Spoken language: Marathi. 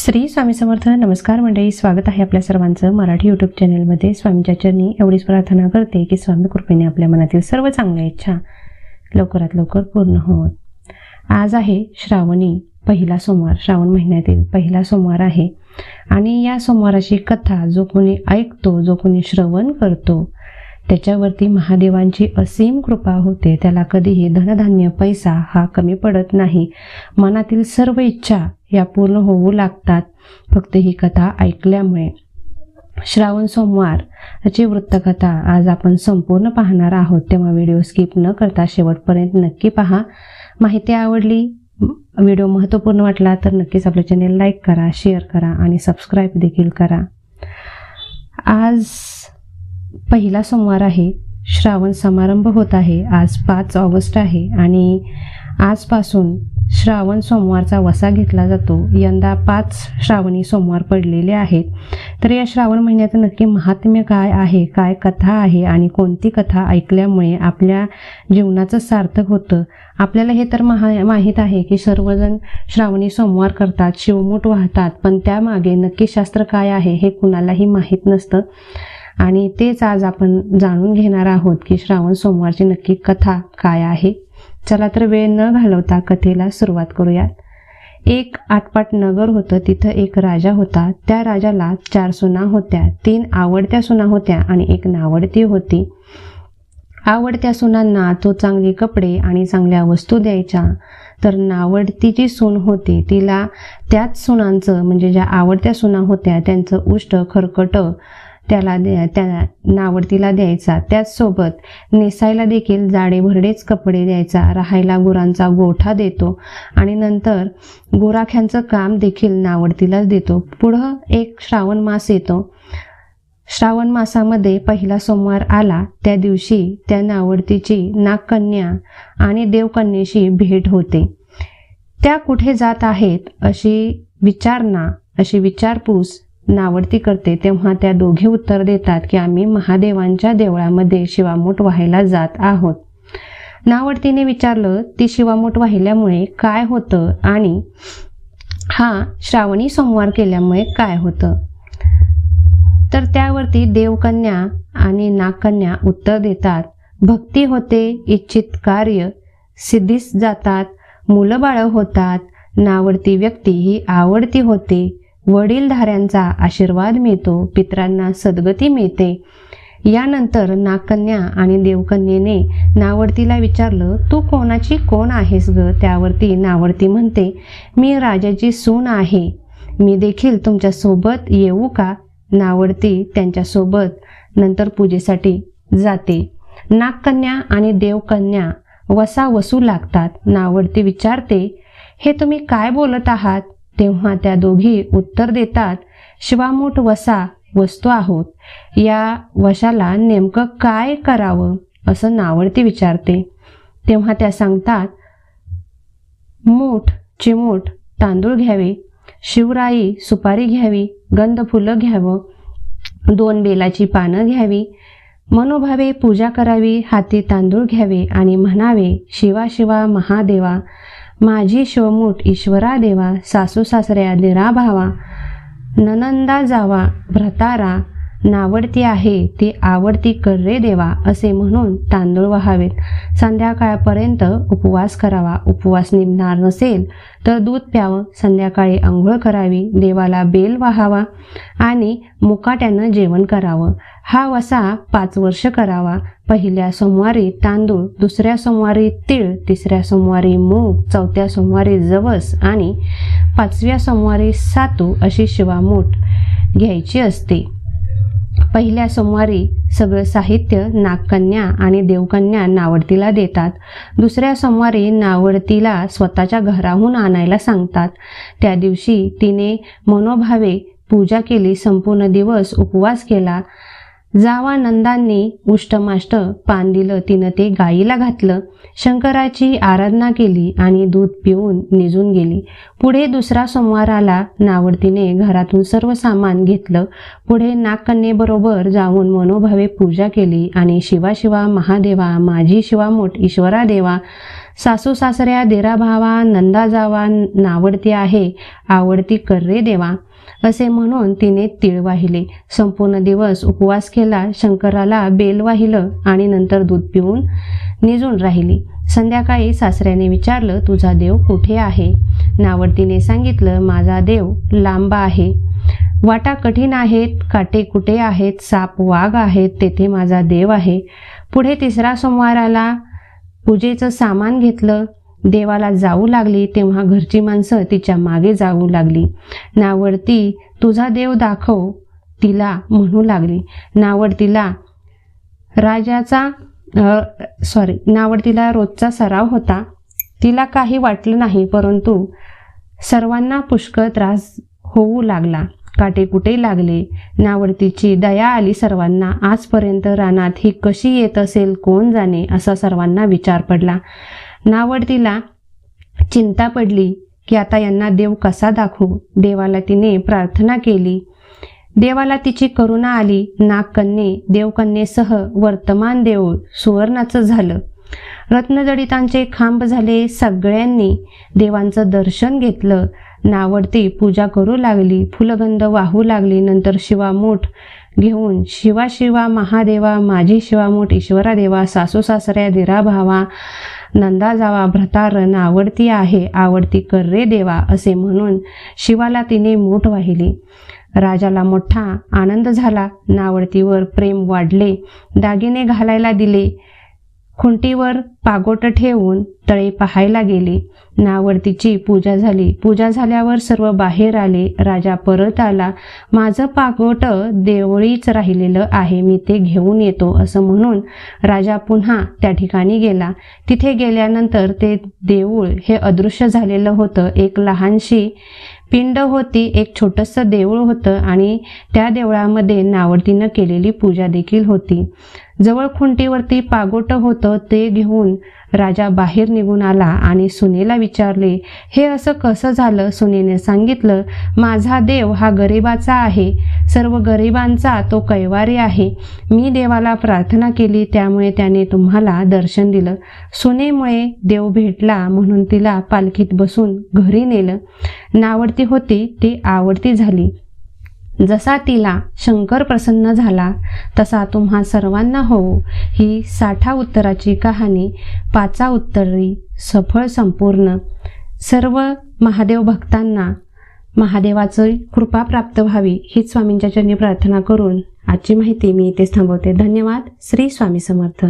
श्री स्वामी समर्थ नमस्कार मंडळी स्वागत आहे आपल्या सर्वांचं मराठी यूट्यूब चॅनलमध्ये स्वामीच्या चरणी एवढीच प्रार्थना करते की स्वामी कृपेने आपल्या मनातील सर्व चांगल्या इच्छा लवकरात लवकर पूर्ण होत. आज आहे श्रावणी पहिला सोमवार. श्रावण महिन्यातील पहिला सोमवार आहे. आणि या सोमवाराची कथा जो कोणी ऐकतो जो कोणी श्रवण करतो त्याच्यावरती महादेवांची असीम कृपा होते. त्याला कधीही धनधान्य पैसा हा कमी पडत नाही. मनातील सर्व इच्छा या पूर्ण होऊ लागतात. फक्त ही कथा ऐकल्यामुळे. श्रावण सोमवार याची वृत्तकथा आज आपण संपूर्ण पाहणार आहोत. तेव्हा व्हिडिओ स्किप न करता शेवटपर्यंत नक्की पहा. माहिती आवडली व्हिडिओ महत्त्वपूर्ण वाटला तर नक्कीच आपलं चॅनेल लाईक करा शेअर करा आणि सबस्क्राईब देखील करा. आज पहिला सोमवार आहे. श्रावण समारंभ होत आहे. आज पाच ऑगस्ट आहे आणि आजपासून श्रावण सोमवारचा वसा घेतला जातो. यंदा पाच श्रावणी सोमवार पडलेले आहेत. तर या श्रावण महिन्याचं नक्की महात्म्य काय आहे? काय कथा आहे? आणि कोणती कथा ऐकल्यामुळे आपल्या जीवनाचं सार्थक होतं? आपल्याला हे तर महा माहीत आहे की सर्वजण श्रावणी सोमवार करतात शिवमूठ वाहतात पण त्यामागे नक्की शास्त्र काय आहे हे कुणालाही माहीत नसतं. आणि तेच आज आपण जाणून घेणार आहोत की श्रावण सोमवारची नक्की कथा काय आहे. चला तर वेळ न घालवता कथेला सुरुवात करूयात. एक आटपाट नगर होतं तिथं एक राजा होता. त्या राजाला चार सुना होत्या. तीन आवडत्या सुना होत्या आणि एक नावडती होती. आवडत्या सुनांना तो चांगले कपडे आणि चांगल्या वस्तू द्यायच्या तर नावडती जी सून होती. तिला त्याच सुनांचं म्हणजे ज्या आवडत्या सुना होत्या त्यांचं उष्ट खरकट त्याला द्या त्या नावडतीला द्यायचा. त्याचसोबत नेसायला देखील जाडे भरडेच कपडे द्यायचा. राहायला गुरांचा गोठा देतो. आणि नंतर गोराख्यांचं काम देखील नावडतीलाच देतो. पुढं एक श्रावण मास येतो. श्रावण मासामध्ये पहिला सोमवार आला. त्या दिवशी त्या नावडतीची नागकन्या आणि देवकन्येशी भेट होते. त्या कुठे जात आहेत अशी विचारणा अशी विचारपूस नावडती करते तेव्हा त्या दोघे उत्तर देतात की आम्ही महादेवांच्या देवळामध्ये शिवामूठ व्हायला जात आहोत. नावडतीने विचारलं ती शिवामूठ वाहिल्यामुळे काय होतं आणि हा श्रावणी सोमवार केल्यामुळे काय होतं? तर त्यावरती देवकन्या आणि नागकन्या उत्तर देतात भक्ती होते इच्छित कार्य सिद्धीस जातात मुलं बाळं होतात नावडती व्यक्ती ही आवडती होते वडीलधाऱ्यांचा आशीर्वाद मिळतो पित्रांना सद्गती मिळते. यानंतर नागकन्या आणि देवकन्येने नावडतीला विचारलं तू कोणाची कोण आहेस ग? त्यावरती नावडती म्हणते मी राजाची सून आहे. मी देखील तुमच्यासोबत येऊ का? नावडती त्यांच्यासोबत नंतर पूजेसाठी जाते. नागकन्या आणि देवकन्या वसा वसू लागतात. नावडती विचारते हे तुम्ही काय बोलत आहात? तेव्हा त्या दोघी उत्तर देतात शिवामूठ वसा वस्तू आहोत. या वशाला नेमकं काय करावं? असं नावडती विचारते. तेव्हा त्या सांगतात मूठ चिमूट तांदूळ घ्यावे. शिवराई सुपारी घ्यावी. गंध फुलं घ्यावं. दोन बेलाची पानं घ्यावी. मनोभावे पूजा करावी. हाती तांदूळ घ्यावे आणि म्हणावे शिवा शिवा महादेवा माझी शिवमूठ ईश्वरा देवा सासू सासऱ्या निराभावा ननंदा जावा भ्रतारा नावडती आहे ती आवडती कर्रे देवा असे म्हणून तांदूळ व्हावेत. संध्याकाळपर्यंत उपवास करावा उपवास निघणार नसेल तर दूध प्यावं संध्याकाळी आंघोळ करावी देवाला बेल वाहावा आणि मुकाट्यानं जेवण करावं. हा वसा पाच वर्ष करावा. पहिल्या सोमवारी तांदूळ दुसऱ्या सोमवारी तीळ तिसऱ्या सोमवारी मूग चौथ्या सोमवारी जवस आणि पाचव्या सोमवारी सातू अशी शिवामूठ घ्यायची असते. पहिल्या सोमवारी सगळं साहित्य नागकन्या आणि देवकन्या नावडतीला देतात. दुसऱ्या सोमवारी नावडतीला स्वतःच्या घराहून आणायला सांगतात. त्या दिवशी तिने मनोभावे पूजा केली संपूर्ण दिवस उपवास केला. जावा नंदांनी उष्टमाष्ट पान दिलं. तिनं ते गाईला घातलं. शंकराची आराधना केली आणि दूध पिऊन निजून गेली. पुढे दुसरा सोमवार आला. नावडतीने घरातून सर्व सामान घेतलं. पुढे नागकन्येबरोबर जाऊन मनोभावे पूजा केली आणि शिवा शिवा महादेवा माझी शिवामोठ ईश्वरा देवा सासू सासऱ्या देरा भावा नंदा जावा नावडती आहे आवडती कर्रे देवा असे म्हणून तिने तीळ वाहिले. संपूर्ण दिवस उपवास केला शंकराला बेल वाहिलं आणि नंतर दूध पिऊन निजून राहिली. संध्याकाळी सासऱ्याने विचारलं तुझा देव कुठे आहे? नावडतीने सांगितलं माझा देव लांब आहे. वाटा कठीण आहेत काटे कुटे आहेत साप वाघ आहेत तेथे माझा देव आहे. पुढे तिसरा सोमवार आला पूजेचं सामान घेतलं देवाला जाऊ लागली तेव्हा घरची माणसं तिच्यामागे जाऊ लागली. नावडती तुझा देव दाखव तिला म्हणू लागली. नावडतीला राजाचा सॉरी नावडतीला रोजचा सराव होता. तिला काही वाटलं नाही परंतु सर्वांना पुष्कळ त्रास होऊ लागला. काटे कुठे लागले? नावडतीची दया आली सर्वांना. आजपर्यंत रानात ही कशी येत असेल कोण जाणे असा सर्वांना विचार पडला. नावडतीला चिंता पडली की आता यांना देव कसा दाखवू? देवाला तिने प्रार्थना केली. देवाला तिची करुणा आली. नागकन्ये देवकन्येसह वर्तमान देऊळ सुवर्णाचं झालं. रत्नजडितांचे खांब झाले सगळ्यांनी. देवांचं दर्शन घेतलं. नावडती पूजा करू लागली फुलगंध वाहू लागली नंतर शिवामोठ घेऊन शिवा शिवा महादेवा माझी शिवामोठ ईश्वरा देवा सासू सासऱ्या दिरा भावा नंदा जावा भ्रतार नावडती आहे आवडती कर रे देवा असे म्हणून शिवाला तिने मूठ वाहिली. राजाला मोठा आनंद झाला. नावडतीवर प्रेम वाढले. दागिने घालायला दिले. खुंटीवर पागोट ठेवून तळे पाहायला गेले. नावडतीची पूजा झाली. पूजा झाल्यावर सर्व बाहेर आले. राजा परत आला. माझं पागोट देवळीच राहिलेलं आहे. मी ते घेऊन येतो असं म्हणून राजा पुन्हा त्या ठिकाणी गेला. तिथे गेल्यानंतर ते देऊळ हे अदृश्य झालेलं होतं. एक लहानशी पिंड होती. एक छोटंसं देऊळ होतं आणि त्या देवळामध्ये नावडतीनं केलेली पूजा देखील होती. जवळ खुंटीवरती पागोट होतं ते घेऊन राजा बाहेर निघून आला आणि सुनेला विचारले हे असं कसं झालं? सुनेने सांगितलं माझा देव हा गरिबाचा आहे. सर्व गरिबांचा तो कैवारी आहे. मी देवाला प्रार्थना केली त्यामुळे त्याने तुम्हाला दर्शन दिलं. सुनेमुळे देव भेटला म्हणून तिला पालखीत बसून घरी नेलं. नावडती होती ती आवडती झाली. जसा तिला शंकर प्रसन्न झाला तसा तुम्हा सर्वांना होऊ. ही साठा उत्तराची कहाणी पाचा उत्तरी सफळ संपूर्ण. सर्व महादेव भक्तांना महादेवाची कृपा प्राप्त व्हावी हीच स्वामींच्या चरणी प्रार्थना करून आजची माहिती मी इथेच थांबवते. धन्यवाद. श्री स्वामी समर्थ.